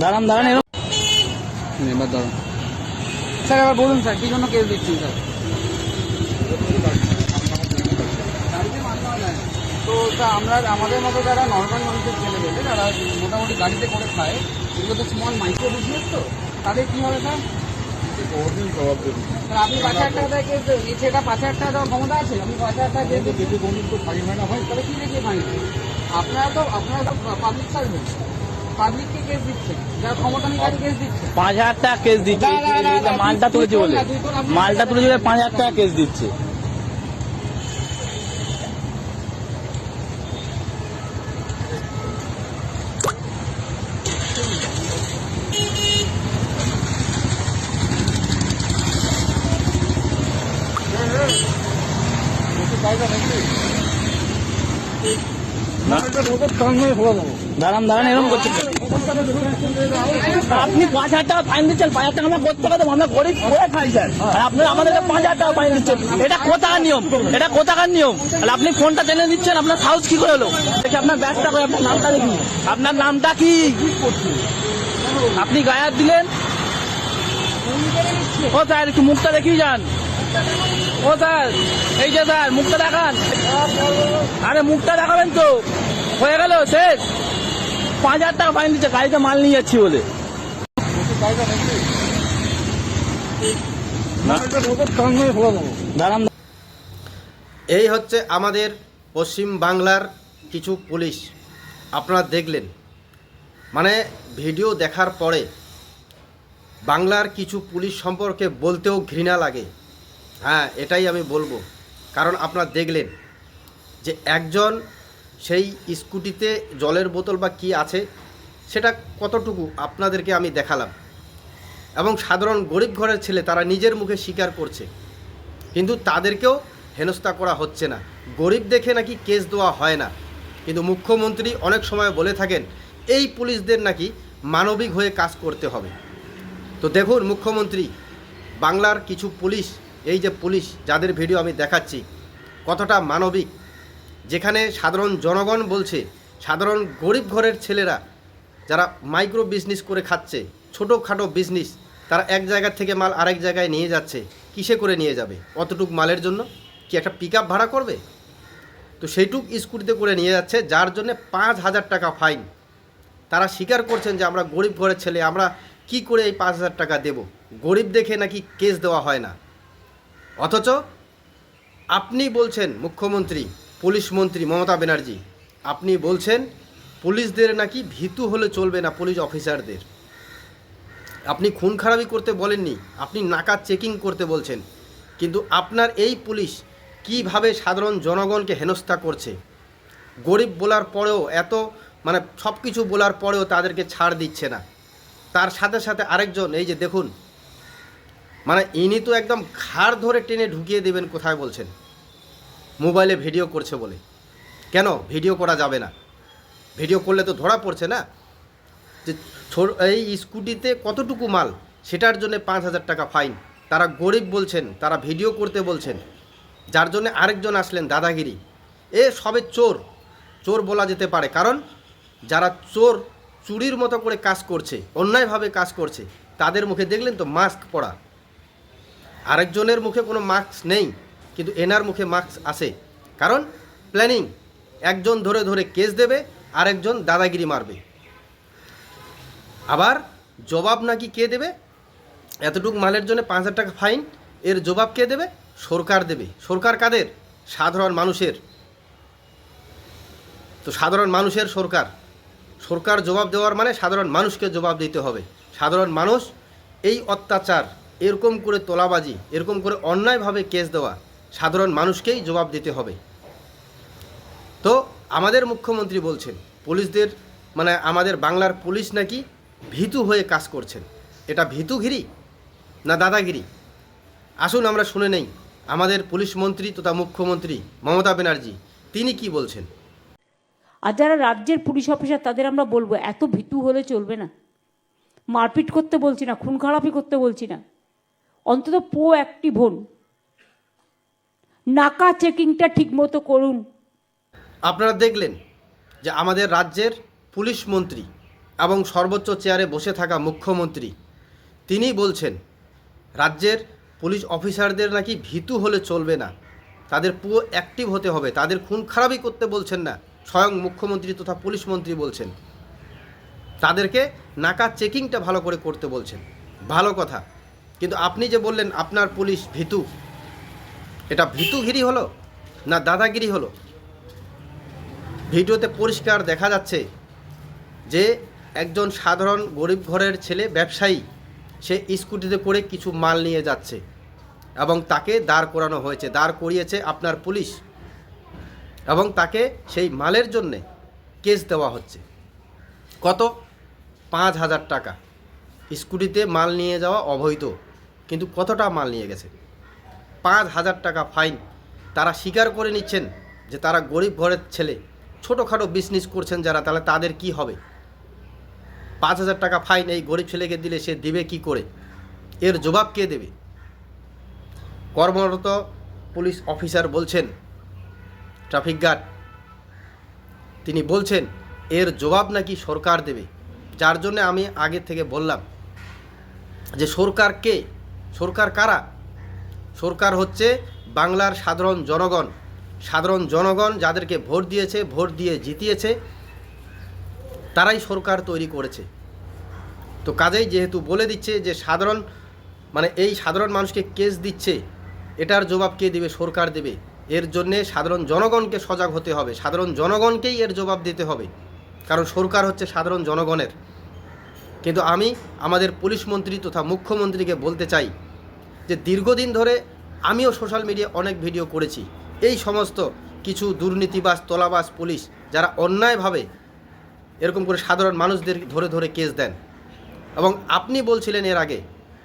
দাঁড়ান দাঁড়ান এবার দাঁড়ান। স্যার এবার বলুন স্যার কি জন্য কেস দিচ্ছেন স্যার? তো আমরা আমাদের মতো যারা নর্মাল মানুষের ছেলে পেলে যারা মোটামুটি গাড়িতে করে খায় এগুলো তো স্মল মাইক্রো বিজনেস তো তাদের কি হবে স্যার? আপনি পাঁচ হাজার টাকা ছেলেটা পাঁচ হাজার টাকা ক্ষমতা আছে আপনি পাঁচ হাজার টাকা তাহলে কি ফাইন আপনারা তো আপনারা তো পাবলিক সার্ভিস পাবলিককে কেস দিচ্ছেন। যার ক্ষমতা নেই তাকে কেস দিচ্ছে। পাঁচ হাজার টাকা কেস দিচ্ছে। মালটা তুলেছে বলে। মালটা তুলেছে বলে পাঁচ হাজার টাকা কেস দিচ্ছে। দাঁড়ান দাঁড়ান করছে আপনি পাঁচ হাজার টাকা ফাইন দিচ্ছেন, পাঁচ হাজার টাকা করতে পারতাম আমরা গরিব করে আমাদেরকে পাঁচ হাজার টাকা ফাইন দিচ্ছেন। এটা কোথাকার নিয়ম? এটা কোথাকার নিয়ম? আপনি ফোনটা টেনে দিচ্ছেন আপনার সাহস কি করে হলো? দেখি আপনার ব্যাগটা করে, আপনার নামটা দেখি। আপনার নামটা কি? আপনি গায়ার দিলেন? ও, স্যার, একটু মুখটা দেখিয়ে যান। ও স্যার, এই যে স্যার, মুখটা দেখান। আরে, মুখটা দেখাবেন তো। হয়ে গেল, শেষ। পাঁচ হাজার টাকা ফাইন দিচ্ছে, গাড়িতে মাল নিয়ে যাচ্ছি বলে। এই হচ্ছে আমাদের পশ্চিম বাংলার কিছু পুলিশ। আপনারা দেখলেন। মানে ভিডিও দেখার পরে বাংলার কিছু পুলিশ সম্পর্কে বলতেও ঘৃণা লাগে। হ্যাঁ এটাই আমি বলব। কারণ আপনারা দেখলেন যে একজন সেই স্কুটিতে জলের বোতল বা কি আছে, সেটা কতটুকু আপনাদেরকে আমি দেখালাম। এবং সাধারণ গরিব ঘরের ছেলে, তারা নিজের মুখে স্বীকার করছে। কিন্তু তাদেরকেও হেনস্থা করা হচ্ছে না। গরিব দেখে নাকি কেস দেওয়া হয় না। কিন্তু মুখ্যমন্ত্রী অনেক সময় বলে থাকেন, এই পুলিশদের নাকি মানবিক হয়ে কাজ করতে হবে। তো দেখুন, মুখ্যমন্ত্রী, বাংলার কিছু পুলিশ এই যে পুলিশ, যাদের ভিডিও আমি দেখাচ্ছি, কতটা মানবিক? যেখানে সাধারণ জনগণ বলছে, সাধারণ গরিব ঘরের ছেলেরা যারা মাইক্রো বিজনেস করে খাচ্ছে, ছোটোখাটো বিজনেস তারা এক জায়গা থেকে মাল আরেক জায়গায় নিয়ে যাচ্ছে, কিসে করে নিয়ে যাবে? অতটুক মালের জন্য কি একটা পিক ভাড়া করবে? তো সেইটুক স্কুটিতে করে নিয়ে যাচ্ছে, যার জন্য পাঁচ হাজার টাকা ফাইন তারা স্বীকার করছেন যে আমরা গরিব ঘরের ছেলে, আমরা কি করে এই পাঁচ হাজার টাকা দেব? গরিব দেখে নাকি কেস দেওয়া হয় না। অথচ আপনি বলছেন মুখ্যমন্ত্রী, পুলিশ মন্ত্রী মমতা ব্যানার্জি। আপনি বলছেন পুলিশদের নাকি ভীতু হলে চলবে না পুলিশ অফিসারদের। আপনি খুন খারাপি করতে বলেননি, আপনি নাকা চেকিং করতে বলছেন। কিন্তু আপনার এই পুলিশ কীভাবে সাধারণ জনগণকে হেনস্থা করছে? গরিব বলার পরেও এত মানে সব কিছু বলার পরেও তাদেরকে ছাড় দিচ্ছে না। তার সাথে সাথে আরেকজন, এই যে দেখুন মানে ইনি তো একদম ঘাড় ধরে টেনে ঢুকিয়ে দেবেন কোথায় বলছেন? মোবাইলে ভিডিও করছে বলে। কেন? ভিডিও করা যাবে না। ভিডিও করলে তো ধরা পড়ছে না? যে এই স্কুটিতে কতটুকু মাল? সেটার জন্য পাঁচ হাজার টাকা ফাইন। তারা গরিব বলছেন, তারা ভিডিও করতে বলছেন। যার জন্য আরেকজন আসলেন, দাদাগিরি। এ সবে চোর। চোর বলা যেতে পারে। কারণ যারা চোর চুরির মতো করে কাজ করছে, অন্যায়ভাবে কাজ করছে, তাদের মুখে দেখলেন তো মাস্ক পরা। আরেকজনের মুখে কোনো মাস্ক নেই, কিন্তু এনার মুখে মাস্ক আছে। কারণ প্ল্যানিং, একজন ধরে ধরে কেস দেবে, আরেকজন দাদাগিরি মারবে। আবার জবাব নাকি কে দেবে? এতটুক মালের জন্য পাঁচ হাজার টাকা ফাইন, এর জবাব কে দেবে? সরকার দেবে। সরকার কাদের? সাধারণ মানুষের। তো সাধারণ মানুষের সরকার। সরকার জবাব দেওয়ার মানে সাধারণ মানুষকে জবাব দিতে হবে। সাধারণ মানুষ এই অত্যাচার এরকম করে তোলাবাজি, এরকম করে অন্যায়ভাবে কেস দেওয়া সাধারণ মানুষকেই জবাব দিতে হবে। তো আমাদের মুখ্যমন্ত্রী বলছেন, পুলিশদের মানে আমাদের বাংলার পুলিশ নাকি ভীতু হয়ে কাজ করছেন। এটা ভীতুগিরি না দাদাগিরি? আসুন আমরা শুনে নেই, আমাদের পুলিশ মন্ত্রী তথা মুখ্যমন্ত্রী মমতা ব্যানার্জি, তিনি কি বলছেন? আর যারা রাজ্যের পুলিশ অফিসার, তাদের আমরা বলব, এত ভীতু হলে চলবে না। মারপিট করতে বলছি না, খুন খারাপি করতে বলছি না। অন্তত পো অ্যাক্টিভ হন নাকা চেকিংটা ঠিক মতো করুন। আপনারা দেখলেন যে আমাদের রাজ্যের পুলিশ মন্ত্রী এবং সর্বোচ্চ চেয়ারে বসে থাকা মুখ্যমন্ত্রী তিনি বলছেন, রাজ্যের পুলিশ অফিসারদের নাকি ভীতু হলে চলবে না। তাদের পুরো অ্যাক্টিভ হতে হবে। তাদের খুন খারাপই করতে বলছেন না। স্বয়ং মুখ্যমন্ত্রী তথা পুলিশ মন্ত্রী বলছেন। তাদেরকে নাকা চেকিংটা ভালো করে করতে বলছেন। ভালো কথা। কিন্তু আপনি যে বললেন আপনার পুলিশ ভীতু, এটা ভীতুগিরি হলো না দাদাগিরি হলো? ভিডিওতে পরিষ্কার দেখা যাচ্ছে যে একজন সাধারণ গরিব ঘরের ছেলে ব্যবসায়ী, সে স্কুটিতে করে কিছু মাল নিয়ে যাচ্ছে এবং তাকে দাঁড় করানো হয়েছে, দাঁড় করিয়েছে আপনার পুলিশ এবং তাকে সেই মালের জন্যে কেস দেওয়া হচ্ছে। কত? পাঁচ হাজার টাকা। স্কুটিতে মাল নিয়ে যাওয়া অবৈধ। কিন্তু কতটা মাল নিয়ে গেছে? পাঁচ হাজার টাকা ফাইন। তারা স্বীকার করে নিচ্ছেন যে তারা গরিব ঘরের ছেলে। ছোটোখাটো বিজনেস করছেন যারা, তাহলে তাদের কি হবে? পাঁচ হাজার টাকা ফাইন এই গরিব ছেলেকে দিলে সে দেবে কি করে? এর জবাব কে দেবে? কর্মরত পুলিশ অফিসার বলছেন, ট্রাফিক গার্ড। তিনি বলছেন, এর জবাব নাকি সরকার দেবে? যার জন্য আমি আগে থেকে বললাম যে সরকার কে সরকার কারা? সরকার হচ্ছে বাংলার সাধারণ জনগণ। সাধারণ জনগণ যাদেরকে ভোট দিয়েছে, ভোট দিয়ে জিতিয়েছে, তারাই সরকার তৈরি করেছে। তো কাজেই যেহেতু বলে দিচ্ছে যে সাধারণ মানে এই সাধারণ মানুষকে কেস দিচ্ছে, এটার জবাব কে দেবে? সরকার দেবে। এর জন্যে সাধারণ জনগণকে সজাগ হতে হবে। সাধারণ জনগণকেই এর জবাব দিতে হবে। কারণ সরকার হচ্ছে সাধারণ জনগণের। কিন্তু আমি আমাদের পুলিশ মন্ত্রী তথা মুখ্যমন্ত্রীকে বলতে চাই যে দীর্ঘদিন ধরে আমিও সোশ্যাল মিডিয়া অনেক ভিডিও করেছি। এই সমস্ত কিছু দুর্নীতিবাস তোলাবাজ পুলিশ যারা অন্যায়ভাবে এরকম করে সাধারণ মানুষদের ধরে ধরে কেস দেন। এবং আপনি বলছিলেন এর আগে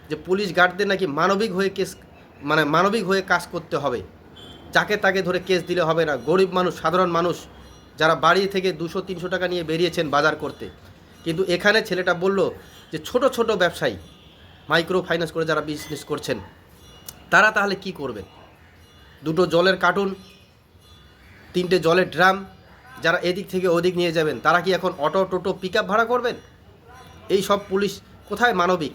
যে পুলিশ গার্ডদের নাকি মানবিক হয়ে কেস মানে মানবিক হয়ে কাজ করতে হবে। যাকে তাকে ধরে কেস দিলে হবে না। গরিব মানুষ, সাধারণ মানুষ যারা বাড়ি থেকে দুশো, তিনশো টাকা নিয়ে বেরিয়েছেন বাজার করতে। কিন্তু এখানে ছেলেটা বলল যে ছোট ছোট ব্যবসায়ী মাইক্রো ফাইন্যান্স করে যারা বিজনেস করছেন, তারা তাহলে কি করবে দুটো জলের কার্টুন তিনটে জলের ড্রাম যারা এদিক থেকে ওদিক নিয়ে যাবেন, তারা কি এখন অটো টোটো পিক ভাড়া করবেন? এই সব পুলিশ কোথায় মানবিক?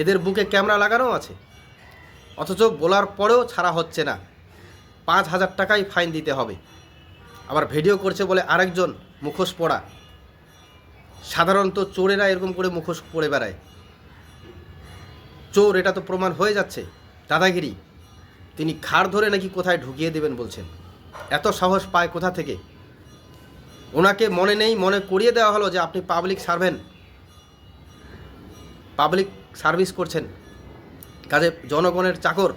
এদের বুকে ক্যামেরা লাগানো আছে। অথচ বলার পরেও ছাড়া হচ্ছে না। পাঁচ হাজার টাকাই ফাইন দিতে হবে। আবার ভিডিও করছে বলে আরেকজন মুখোশ পড়া। সাধারণত চোরেরা এরকম করে মুখোশ পরে বেড়ায়। চোর, এটা তো প্রমাণ হয়ে যাচ্ছে। দাদাগিরি তিনি ঘাড় ধরে নাকি কোথায় ঢুকিয়ে দেবেন বলছেন। এত সাহস পায় কোথা থেকে? ওনাকে মনে নেই, মনে করিয়ে দেওয়া হলো যে আপনি পাবলিক সার্ভেন্ট পাবলিক সার্ভিস করছেন। কাজে জনগণের চাকর।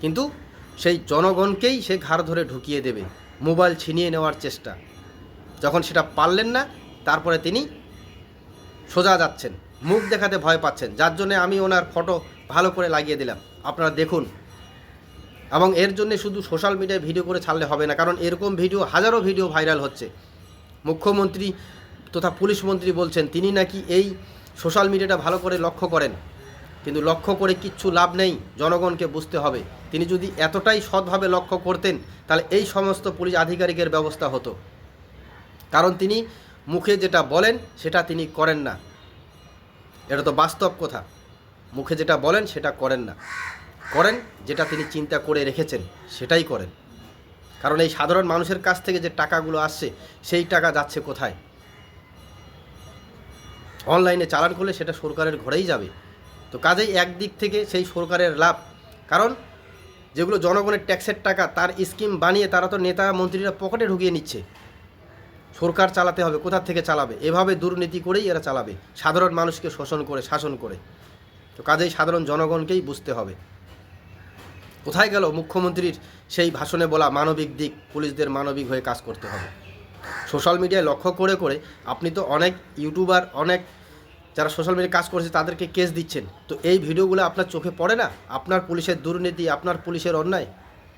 কিন্তু সেই জনগণকেই সে ঘাড় ধরে ঢুকিয়ে দেবে। মোবাইল ছিনিয়ে নেওয়ার চেষ্টা। যখন সেটা পারলেন না তারপরে তিনি সোজা যাচ্ছেন। মুখ দেখাতে ভয় পাচ্ছেন। যার জন্য আমি ওনার ফটো ভালো করে লাগিয়ে দিলাম। আপনারা দেখুন। এবং এর জন্য শুধু সোশ্যাল মিডিয়ায় ভিডিও করে ছাড়লে হবে না। কারণ এরকম ভিডিও হাজারো ভিডিও ভাইরাল হচ্ছে। মুখ্যমন্ত্রী তথা পুলিশ মন্ত্রী বলছেন, তিনি নাকি এই সোশ্যাল মিডিয়াটা ভালো করে লক্ষ্য করেন। কিন্তু লক্ষ্য করে কিচ্ছু লাভ নেই। জনগণকে বুঝতে হবে। তিনি যদি এতটাই সৎভাবে লক্ষ্য করতেন, তাহলে এই সমস্ত পুলিশ আধিকারিকের ব্যবস্থা হতো। কারণ তিনি মুখে যেটা বলেন, সেটা তিনি করেন না। এটা তো বাস্তব কথা। মুখে যেটা বলেন, সেটা করেন না। করেন যেটা তিনি চিন্তা করে রেখেছেন, সেটাই করেন। কারণ এই সাধারণ মানুষের কাছ থেকে যে টাকাগুলো আসছে, সেই টাকা যাচ্ছে কোথায়? অনলাইনে চালান করলে সেটা সরকারের ঘরেই যাবে। তো কাজেই একদিক থেকে সেই সরকারের লাভ। কারণ যেগুলো জনগণের ট্যাক্সের টাকা, তার স্কিম বানিয়ে তারা তো নেতা মন্ত্রীরা পকেটে ঢুকিয়ে নিচ্ছে। সরকার চালাতে হবে, কোথা থেকে চালাবে? এভাবে দুর্নীতি করেই এরা চালাবে। সাধারণ মানুষকে শোষণ করে, শাসন করে। তো কাজেই সাধারণ জনগণকেই বুঝতে হবে। কোথায় গেল মুখ্যমন্ত্রীর সেই ভাষণে বলা মানবিক দিক? পুলিশদের মানবিক হয়ে কাজ করতে হবে। সোশ্যাল মিডিয়ায় লক্ষ্য করে করে আপনি তো অনেক ইউটিউবার, অনেক যারা সোশ্যাল মিডিয়ায় কাজ করছে, তাদেরকে কেস দিচ্ছেন। তো এই ভিডিওগুলো আপনার চোখে পড়ে না? আপনার পুলিশের দুর্নীতি, আপনার পুলিশের অন্যায়,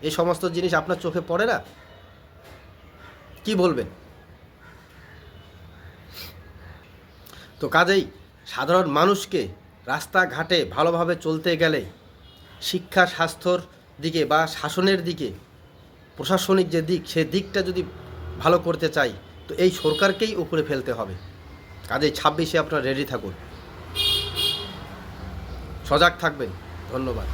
এই সমস্ত জিনিস আপনার চোখে পড়ে না? কি বলবেন? তো কাজেই সাধারণ মানুষকে রাস্তাঘাটে ভালোভাবে চলতে গেলে শিক্ষা, স্বাস্থ্যর দিকে বা শাসনের দিকে, প্রশাসনিক যে দিক, সে দিকটা যদি ভালো করতে চাই, তো এই সরকারকেই উপরে ফেলতে হবে। কাজেই ছাব্বিশে আপনারা রেডি থাকুন। সজাগ থাকবেন। ধন্যবাদ।